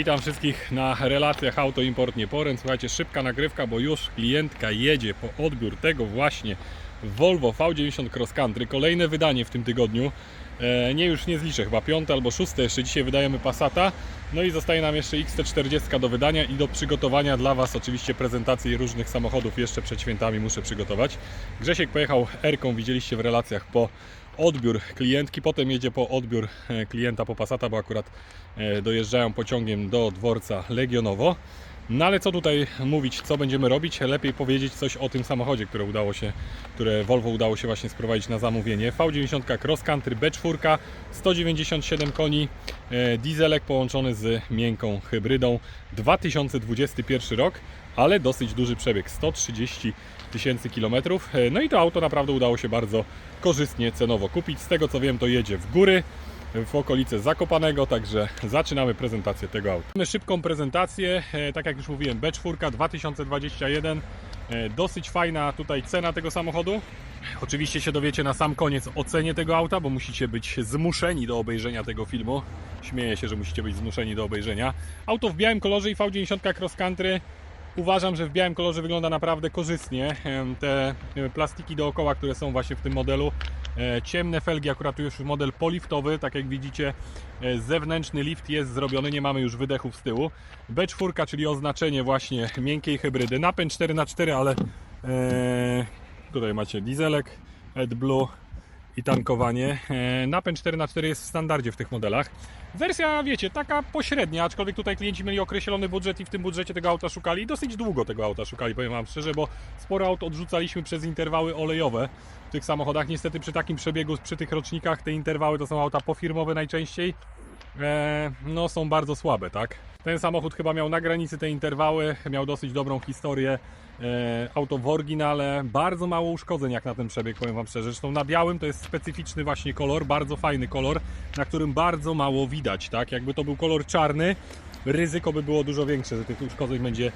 Witam wszystkich na relacjach Auto Import Nieporęcz. Słuchajcie, szybka nagrywka, bo już klientka jedzie po odbiór tego właśnie Volvo V90 Cross Country. Kolejne wydanie w tym tygodniu. E, nie już nie zliczę, chyba piąte albo szóste. Jeszcze dzisiaj wydajemy Passata. No i zostaje nam jeszcze XT40 do wydania i do przygotowania dla Was oczywiście prezentacji różnych samochodów. Jeszcze przed świętami muszę przygotować. Grzesiek pojechał R-ką, widzieliście w relacjach po odbiór klientki, potem jedzie po odbiór e, klienta po Passata, bo akurat e, dojeżdżają pociągiem do dworca Legionowo. No ale co tutaj mówić, co będziemy robić? Lepiej powiedzieć coś o tym samochodzie, które udało się, które Volvo udało się właśnie sprowadzić na zamówienie. V90 Cross Country B4, 197 koni, e, dieselek połączony z miękką hybrydą. 2021 rok, ale dosyć duży przebieg, 130 tysięcy kilometrów. E, No i to auto naprawdę udało się bardzo korzystnie cenowo kupić. Z tego co wiem, to jedzie w góry w okolice Zakopanego, także zaczynamy prezentację tego auta. Mamy szybką prezentację, e, tak jak już mówiłem, B4 2021, E, dosyć fajna tutaj cena tego samochodu. Oczywiście się dowiecie na sam koniec o cenie tego auta, bo musicie być zmuszeni do obejrzenia tego filmu. Śmieję się, że musicie być zmuszeni do obejrzenia. Auto w białym kolorze i V90 Cross Country Uważam, że w białym kolorze wygląda naprawdę korzystnie. Te plastiki dookoła, które są właśnie w tym modelu, e, ciemne felgi, akurat tu już model poliftowy, tak jak widzicie, e, zewnętrzny lift jest zrobiony, nie mamy już wydechów z tyłu. B4, czyli oznaczenie właśnie miękkiej hybrydy, napęd 4x4, ale e, tutaj macie dieselek, AdBlue i tankowanie. E, Napęd 4x4 jest w standardzie w tych modelach. Wersja, wiecie, taka pośrednia, aczkolwiek tutaj klienci mieli określony budżet i w tym budżecie tego auta szukali. Dosyć długo tego auta szukali, powiem Wam szczerze, bo sporo aut odrzucaliśmy przez interwały olejowe w tych samochodach. Niestety przy takim przebiegu, przy tych rocznikach, te interwały to są auta pofirmowe najczęściej. E, no są bardzo słabe, tak? Ten samochód chyba miał na granicy te interwały, miał dosyć dobrą historię. E, auto w oryginale, bardzo mało uszkodzeń jak na ten przebieg, powiem Wam szczerze. Zresztą na białym to jest specyficzny właśnie kolor, bardzo fajny kolor, na którym bardzo mało widać, tak? Jakby to był kolor czarny, ryzyko by było dużo większe, że tych uszkodzeń będzie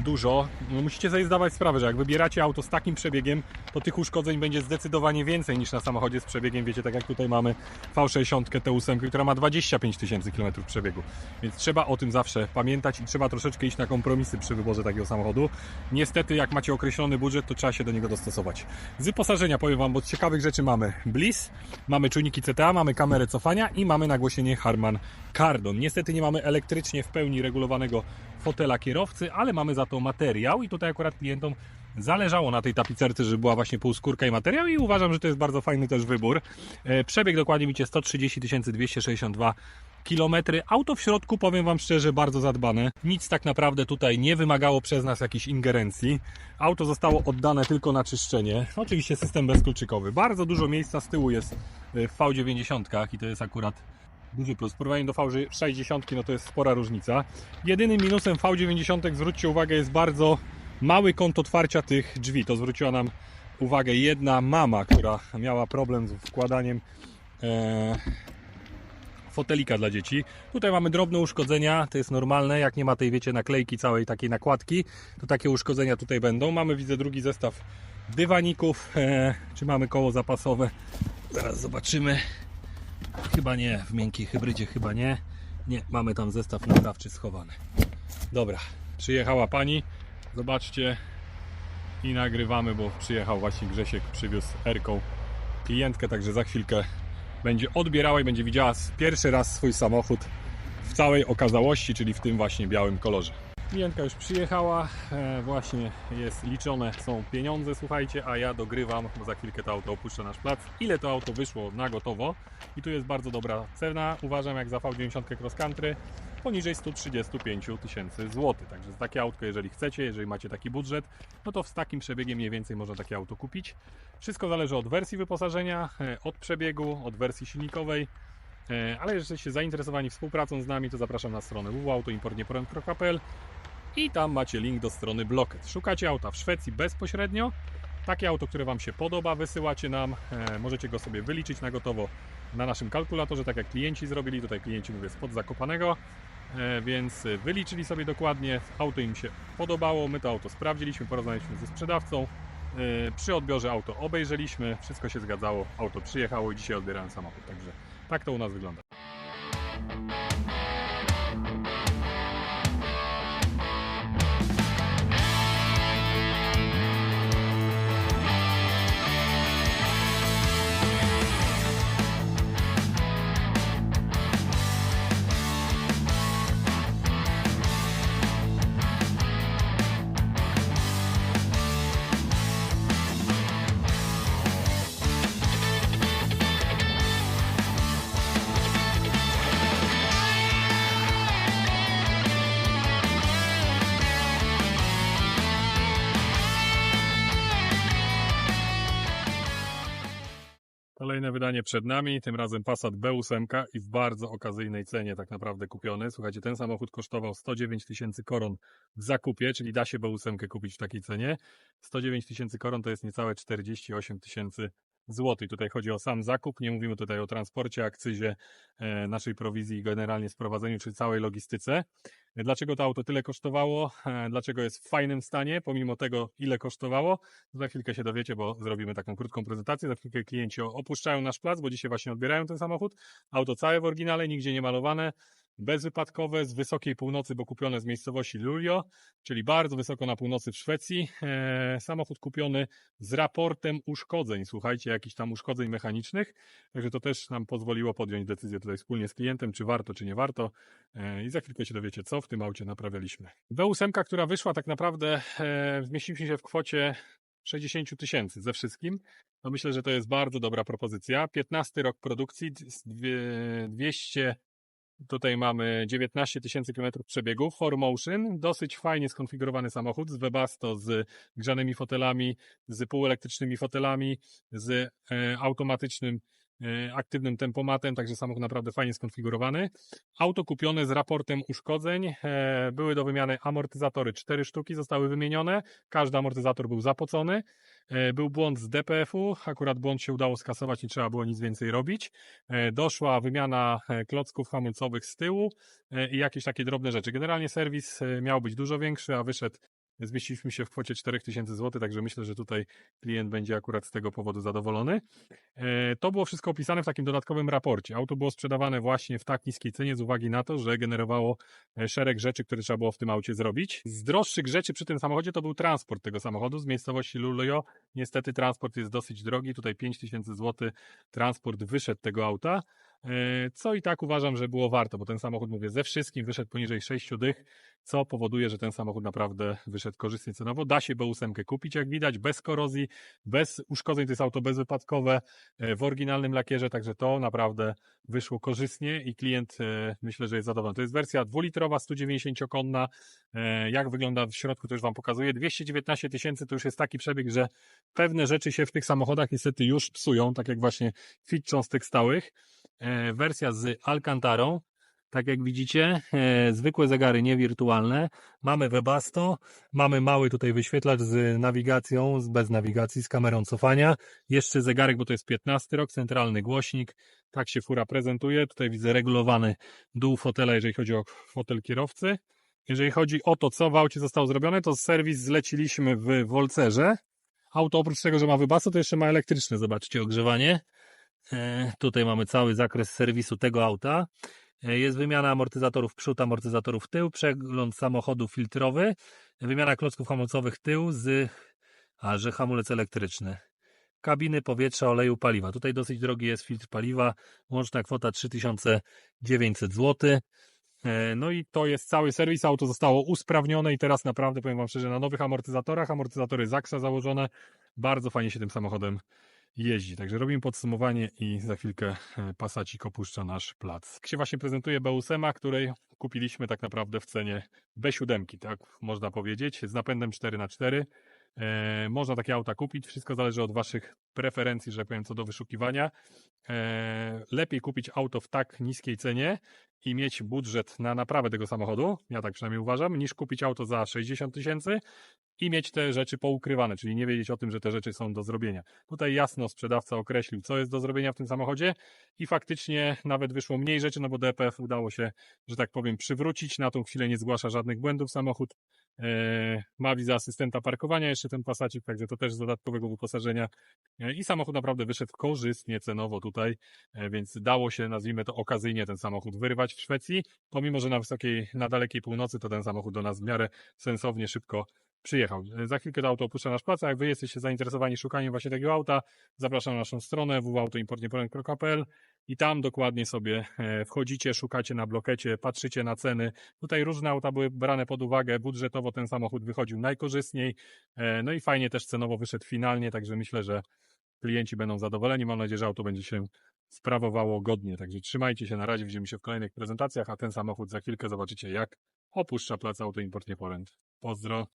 dużo. No, musicie sobie zdawać sprawę, że jak wybieracie auto z takim przebiegiem, to tych uszkodzeń będzie zdecydowanie więcej niż na samochodzie z przebiegiem, wiecie, tak jak tutaj mamy V60 T8, która ma 25 tysięcy km przebiegu. Więc trzeba o tym zawsze pamiętać i trzeba troszeczkę iść na kompromisy przy wyborze takiego samochodu. Niestety, jak macie określony budżet, to trzeba się do niego dostosować. Z wyposażenia powiem Wam, bo z ciekawych rzeczy mamy Bliss, mamy czujniki CTA, mamy kamerę cofania i mamy nagłośnienie Harman Kardon. Niestety nie mamy elektrycznie w pełni regulowanego fotela kierowcy, ale mamy za to materiał i tutaj akurat klientom zależało na tej tapicerce, żeby była właśnie półskórka i materiał i uważam, że to jest bardzo fajny też wybór. E, Przebieg dokładnie widzicie 130 262 kilometry. Auto w środku, powiem Wam szczerze, bardzo zadbane. Nic tak naprawdę tutaj nie wymagało przez nas jakiejś ingerencji. Auto zostało oddane tylko na czyszczenie. Oczywiście system bezkluczykowy. Bardzo dużo miejsca z tyłu jest e, w V90 i to jest akurat duży plus. W porównaniu do V60 no to jest spora różnica. Jedynym minusem V90, zwróćcie uwagę, jest bardzo mały kąt otwarcia tych drzwi. To zwróciła nam uwagę jedna mama, która miała problem z wkładaniem e, fotelika dla dzieci. Tutaj mamy drobne uszkodzenia, to jest normalne, jak nie ma tej, wiecie, naklejki całej takiej nakładki, to takie uszkodzenia tutaj będą. Mamy, widzę, drugi zestaw dywaników, e, czy mamy koło zapasowe. Zaraz zobaczymy. Chyba nie, w miękkiej hybrydzie chyba nie. Nie, mamy tam zestaw naprawczy schowany. Dobra, przyjechała pani, zobaczcie i nagrywamy, bo przyjechał właśnie Grzesiek, przywiózł Erką klientkę, także za chwilkę będzie odbierała i będzie widziała pierwszy raz swój samochód w całej okazałości, czyli w tym właśnie białym kolorze. Klientka już przyjechała, e, właśnie jest liczone są pieniądze, słuchajcie, a ja dogrywam, bo za chwilkę to auto opuszcza nasz plac. Ile to auto wyszło na gotowo i tu jest bardzo dobra cena, uważam jak za V90 Cross Country, poniżej 135 tysięcy złotych. Także za takie autko, jeżeli chcecie, jeżeli macie taki budżet, no to z takim przebiegiem mniej więcej można takie auto kupić. Wszystko zależy od wersji wyposażenia, e, od przebiegu, od wersji silnikowej. E, Ale jeżeli jesteście zainteresowani współpracą z nami, to zapraszam na stronę www.autoimportnieporęcz.pl i tam macie link do strony Blocket. Szukacie auta w Szwecji bezpośrednio. Takie auto, które Wam się podoba, wysyłacie nam. E, Możecie go sobie wyliczyć na gotowo na naszym kalkulatorze, tak jak klienci zrobili. Tutaj klienci mówię spod Zakopanego. E, Więc wyliczyli sobie dokładnie, auto im się podobało, my to auto sprawdziliśmy, porozmawialiśmy ze sprzedawcą. E, Przy odbiorze auto obejrzeliśmy, wszystko się zgadzało, auto przyjechało i dzisiaj odbierałem samochód. Także tak to u nas wygląda. Kolejne wydanie przed nami, tym razem Passat B8 i w bardzo okazyjnej cenie tak naprawdę kupiony. Słuchajcie, ten samochód kosztował 109 tysięcy koron w zakupie, czyli da się B8 kupić w takiej cenie. 109 tysięcy koron to jest niecałe 48 tysięcy złotych. Tutaj chodzi o sam zakup, nie mówimy tutaj o transporcie, akcyzie, e, naszej prowizji i generalnie sprowadzeniu, czy całej logistyce. Dlaczego to auto tyle kosztowało? E, Dlaczego jest w fajnym stanie, pomimo tego, ile kosztowało? Za chwilkę się dowiecie, bo zrobimy taką krótką prezentację. Za chwilkę klienci opuszczają nasz plac, bo dzisiaj właśnie odbierają ten samochód. Auto całe w oryginale, nigdzie nie malowane, bezwypadkowe, z wysokiej północy, bo kupione z miejscowości Luleå, czyli bardzo wysoko na północy w Szwecji. E, samochód kupiony z raportem uszkodzeń, słuchajcie, jakichś tam uszkodzeń mechanicznych. Także to też nam pozwoliło podjąć decyzję tutaj wspólnie z klientem, czy warto, czy nie warto. E, I za chwilkę się dowiecie, co w tym aucie naprawialiśmy. B8, która wyszła tak naprawdę, e, zmieściliśmy się w kwocie 60 tysięcy ze wszystkim. No myślę, że to jest bardzo dobra propozycja. 15 rok produkcji, dwie- 200 Tutaj mamy 19 tysięcy kilometrów przebiegu, 4Motion, dosyć fajnie skonfigurowany samochód z Webasto, z grzanymi fotelami, z półelektrycznymi fotelami, z e, automatycznym aktywnym tempomatem, także samochód naprawdę fajnie skonfigurowany. Auto kupione z raportem uszkodzeń, e, były do wymiany amortyzatory, cztery sztuki zostały wymienione, każdy amortyzator był zapocony, E, Był błąd z DPF-u, akurat błąd się udało skasować, nie trzeba było nic więcej robić. E, Doszła wymiana e, klocków hamulcowych z tyłu e, i jakieś takie drobne rzeczy. Generalnie serwis e, miał być dużo większy, a wyszedł, zmieściliśmy się w kwocie 4000 zł, także myślę, że tutaj klient będzie akurat z tego powodu zadowolony. E, To było wszystko opisane w takim dodatkowym raporcie. Auto było sprzedawane właśnie w tak niskiej cenie z uwagi na to, że generowało e, szereg rzeczy, które trzeba było w tym aucie zrobić. Z droższych rzeczy przy tym samochodzie to był transport tego samochodu z miejscowości Luleå. Niestety transport jest dosyć drogi, tutaj 5000 zł transport wyszedł tego auta, co i tak uważam, że było warto, bo ten samochód, mówię, ze wszystkim wyszedł poniżej 6 dych, co powoduje, że ten samochód naprawdę wyszedł korzystnie cenowo. Da się B8 kupić, jak widać, bez korozji, bez uszkodzeń, to jest auto bezwypadkowe, e, w oryginalnym lakierze, także to naprawdę wyszło korzystnie i klient e, myślę, że jest zadowolony. To jest wersja dwulitrowa, 190-konna. E, Jak wygląda w środku, to już Wam pokazuję. 219 tysięcy to już jest taki przebieg, że pewne rzeczy się w tych samochodach niestety już psują, tak jak właśnie fitczą z tych stałych. E, Wersja z Alcantarą. Tak jak widzicie, e, zwykłe zegary niewirtualne. Mamy Webasto, mamy mały tutaj wyświetlacz z nawigacją, bez nawigacji, z kamerą cofania. Jeszcze zegarek, bo to jest 15 rok, centralny głośnik. Tak się fura prezentuje. Tutaj widzę regulowany dół fotela, jeżeli chodzi o fotel kierowcy. Jeżeli chodzi o to, co w aucie zostało zrobione, to serwis zleciliśmy w Wolcerze. Auto oprócz tego, że ma Webasto, to jeszcze ma elektryczne, zobaczcie, ogrzewanie. E, tutaj mamy cały zakres serwisu tego auta. E, Jest wymiana amortyzatorów przód, amortyzatorów tył, przegląd samochodu filtrowy, wymiana klocków hamulcowych tył z, a że hamulec elektryczny. Kabiny powietrza, oleju, paliwa. Tutaj dosyć drogi jest filtr paliwa, łączna kwota 3900 zł. E, No i to jest cały serwis. Auto zostało usprawnione i teraz naprawdę powiem Wam szczerze, na nowych amortyzatorach, amortyzatory Zaxa założone, bardzo fajnie się tym samochodem jeździ. Także robimy podsumowanie i za chwilkę e, Passacik opuszcza nasz plac. Się właśnie prezentuje B8, której kupiliśmy tak naprawdę w cenie B7, tak można powiedzieć, z napędem 4x4. E, można takie auta kupić, wszystko zależy od Waszych preferencji, że tak powiem, co do wyszukiwania. E, lepiej kupić auto w tak niskiej cenie i mieć budżet na naprawę tego samochodu, ja tak przynajmniej uważam, niż kupić auto za 60 tysięcy i mieć te rzeczy poukrywane, czyli nie wiedzieć o tym, że te rzeczy są do zrobienia. Tutaj jasno sprzedawca określił, co jest do zrobienia w tym samochodzie i faktycznie nawet wyszło mniej rzeczy, no bo DPF udało się, że tak powiem, przywrócić. Na tą chwilę nie zgłasza żadnych błędów samochód. E, ma wizę asystenta parkowania jeszcze ten pasacik, także to też z dodatkowego wyposażenia. E, I samochód naprawdę wyszedł korzystnie cenowo tutaj, e, więc dało się, nazwijmy to okazyjnie, ten samochód wyrywać w Szwecji. Pomimo, że na wysokiej, na dalekiej północy, to ten samochód do nas w miarę sensownie szybko przyjechał. E, Za chwilkę to auto opuszcza nasz plac, jak wy jesteście zainteresowani szukaniem właśnie takiego auta, zapraszam na naszą stronę www.autoimportniepolen.pl i tam dokładnie sobie e, wchodzicie, szukacie na blokecie, patrzycie na ceny. Tutaj różne auta były brane pod uwagę, budżetowo ten samochód wychodził najkorzystniej, e, no i fajnie też cenowo wyszedł finalnie, także myślę, że klienci będą zadowoleni. Mam nadzieję, że auto będzie się sprawowało godnie. Także trzymajcie się na razie, widzimy się w kolejnych prezentacjach, a ten samochód za chwilkę zobaczycie jak opuszcza plac Autoimport Nieporęcz. Pozdro.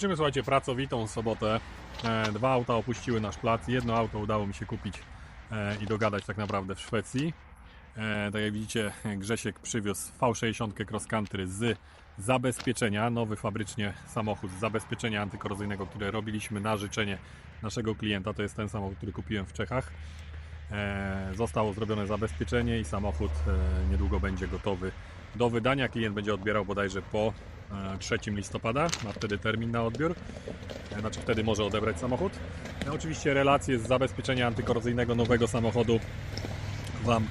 Kończymy, słuchajcie, pracowitą sobotę. E, dwa auta opuściły nasz plac. Jedno auto udało mi się kupić e, i dogadać tak naprawdę w Szwecji. E, tak jak widzicie, Grzesiek przywiózł V60 Cross Country z zabezpieczenia, nowy fabrycznie samochód z zabezpieczenia antykorozyjnego, które robiliśmy na życzenie naszego klienta. To jest ten samochód, który kupiłem w Czechach. Zostało zrobione zabezpieczenie i samochód niedługo będzie gotowy do wydania. Klient będzie odbierał bodajże po e, 3 listopada, ma wtedy termin na odbiór. E, Znaczy wtedy może odebrać samochód. Ja oczywiście relacje z zabezpieczenia antykorozyjnego nowego samochodu Wam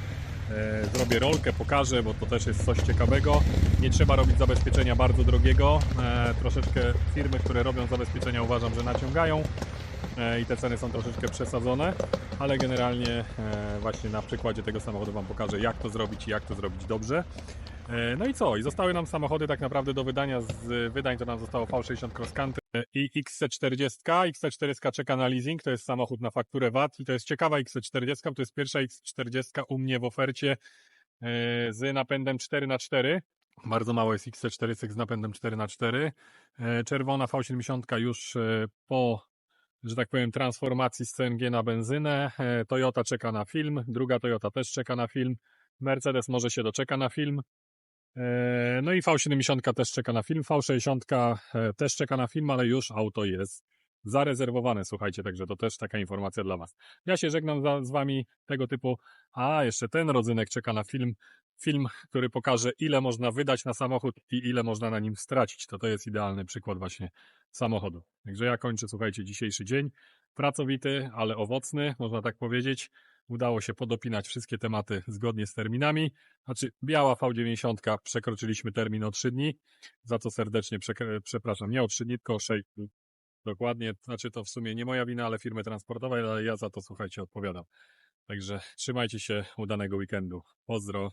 e, zrobię rolkę, pokażę, bo to też jest coś ciekawego. Nie trzeba robić zabezpieczenia bardzo drogiego. E, troszeczkę firmy, które robią zabezpieczenia uważam, że naciągają e, i te ceny są troszeczkę przesadzone, ale generalnie e, właśnie na przykładzie tego samochodu Wam pokażę jak to zrobić i jak to zrobić dobrze. E, No i co? I zostały nam samochody tak naprawdę do wydania. Z wydań to nam zostało V60 Cross Country i XC40. XC40 czeka na leasing, to jest samochód na fakturę VAT i to jest ciekawa XC40, to jest pierwsza XC40 u mnie w ofercie e, z napędem 4x4. Bardzo mało jest XC40 z napędem 4x4. E, Czerwona V70 już e, po, że tak powiem, transformacji z CNG na benzynę. E, Toyota czeka na film, druga Toyota też czeka na film. Mercedes może się doczeka na film. E, No i V70 też czeka na film, V60 e, też czeka na film, ale już auto jest zarezerwowane, słuchajcie, także to też taka informacja dla Was. Ja się żegnam z Wami tego typu, a jeszcze ten rodzynek czeka na film, film, który pokaże ile można wydać na samochód i ile można na nim stracić. To to jest idealny przykład właśnie samochodu. Także ja kończę, słuchajcie, dzisiejszy dzień. Pracowity, ale owocny, można tak powiedzieć. Udało się podopinać wszystkie tematy zgodnie z terminami. Znaczy, biała V90 przekroczyliśmy termin o 3 dni, za co serdecznie przepraszam. Nie o 3 dni, tylko o 6 dni. Dokładnie, znaczy to w sumie nie moja wina, ale firmy transportowej, ale ja za to słuchajcie odpowiadam. Także trzymajcie się, udanego weekendu. Pozdro.